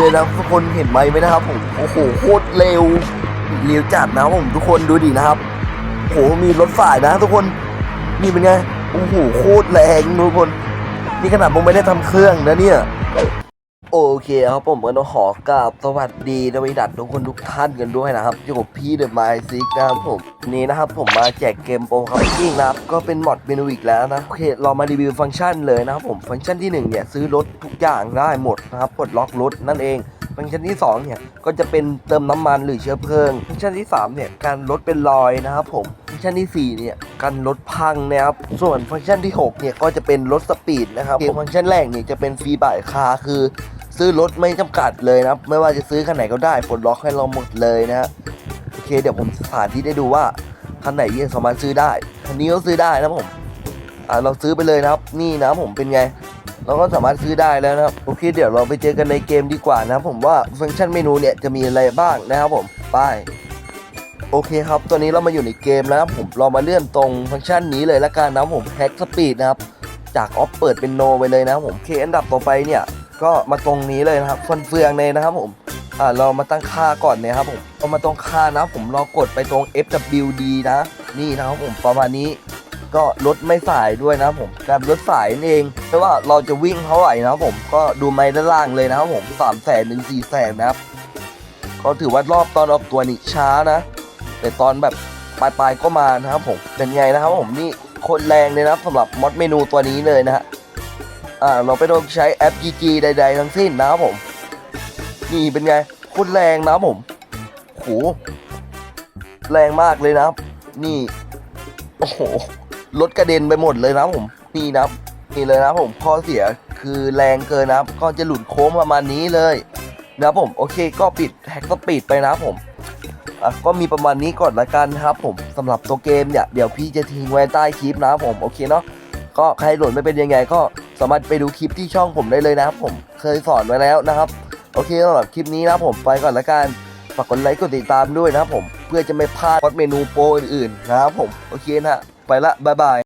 เลยนะทุกคนเห็นไหมไหมนะครับผมโอ้โหโคตรเร็วเร็วจัดนะผมทุกคนดูดินะครับโอ้โหมีรถฝ่ายนะ ทุกคนนี่เป็นไงโอ้โหโคตรแรงทุกคน นี่ขนาดผมไม่ได้ทำเครื่องนะเนี่ย โอเคครับผมก็ต้องขอกราบสวัสดีนวิดัตทุกคนทุกท่านกันด้วยนะครับอยู่กับพี่เดอะไมซิกนะครับผมนี้นะครับผมมาแจกเกมโปรคัพกิ้งนะครับก็เป็นมอดเมนูอีกแล้วนะโอเคเรามารีวิวฟังก์ชันเลยนะครับผมฟังก์ชันที่หนึ่งเนี่ยซื้อรถทุกอย่างได้หมดนะครับปลดล็อกรถนั่นเองฟังก์ชันที่สองเนี่ยก็จะเป็นเติมน้ำมันหรือเชื้อเพลิง ฟังก์ชันที่สามเนี่ยการลดเป็นรอยนะครับผมฟังก์ชันที่สี่เนี่ยการลดพังนะครับส่วนฟังก์ชันที่หกเนี่ยก็จะเป็นลดสปีดนะครับเกมฟังก์ชันแรกเนี่ยจะเป็นฟรีบายคาคือ ซื้อรถไม่จำกัดเลยนะไม่ว่าจะซื้อคันไหนก็ได้ปลดล็อกให้เราหมดเลยนะฮะโอเคเดี๋ยวผมสถาธิตให้ดูว่าคันไหนยังสามารถซื้อได้คันนี้ก็ซื้อได้นะผมอ่าเราซื้อไปเลยนะครับ นี่นะผมเป็นไง เราก็สามารถซื้อได้แล้วนะครับโอเคเดี๋ยวเราไปเจอกันในเกมดีกว่านะผมว่าฟังก์ชันเมนูเนี่ยจะมีอะไรบ้างนะครับผมไปโอเคครับตัวนี้เรามาอยู่ในเกมแล้วนะผมเรามาเลื่อนตรงฟังก์ชันนี้เลยละกันนะผมแฮกสปีดนะครับจากออฟเปิดเป็นโนไปเลยนะผมเคอันดับต่อไปเนี่ย ก็มาตรงนี้เลยนะครับฟันเฟืองเลยนะครับผมอ่าเรามาตั้งค่าก่อนเนี่ยครับผมเอามาตรงค่านะผมเรากดไปตรง FWD นะ นี่นะครับผมประมาณนี้ก็ลดไม่สายด้วยนะครับผมการลดสายนั่นเองไม่ว่าเราจะวิ่งเท่าไหร่นะครับผมก็ดูไม้ด้านล่างเลยนะครับผมสามแสนถึงสี่แสนนะครับก็ถือว่ารอบตอนออกตัวนี่ช้านะ แต่ตอนแบบปลายๆก็มานะครับผมเป็นไงนะครับผมนี่โคตรแรงเลยนะสำหรับมอดเมนูตัวนี้เลยนะฮะ อ่าเราไม่ต้องใช้แอป GG ใด ๆ ทั้งสิ้นนะครับผม นี่เป็นไงโคตรแรงนะครับผมโหแรงมากเลยนะครับ นี่ โอ้โหรถกระเด็นไปหมดเลยนะผม นี่นะนี่เลยนะผมข้อเสียคือแรงเกินนะครับ ก็จะหลุดโค้งประมาณนี้เลยนะผมโอเคก็ปิดแฮกสปีดไปนะผมอะก็มีประมาณนี้ก่อนละกันนะครับ ผมสำหรับตัวเกมเนี่ยเดี๋ยวพี่จะทิ้งไว้ใต้คลิปนะผมโอเคเนาะก็ใครโหลดไม่เป็นยังไงก็ สามารถไปดูคลิปที่ช่องผมได้เลยนะครับ ผมเคยสอนไว้แล้วนะครับ โอเคสำหรับคลิปนี้นะผมไปก่อนละกันฝากกดไลค์กดติดตามด้วยนะครับผมเพื่อจะไม่พลาดเมนูโปรอื่นๆนะครับผมโอเคนะฮะไปละบ๊ายบาย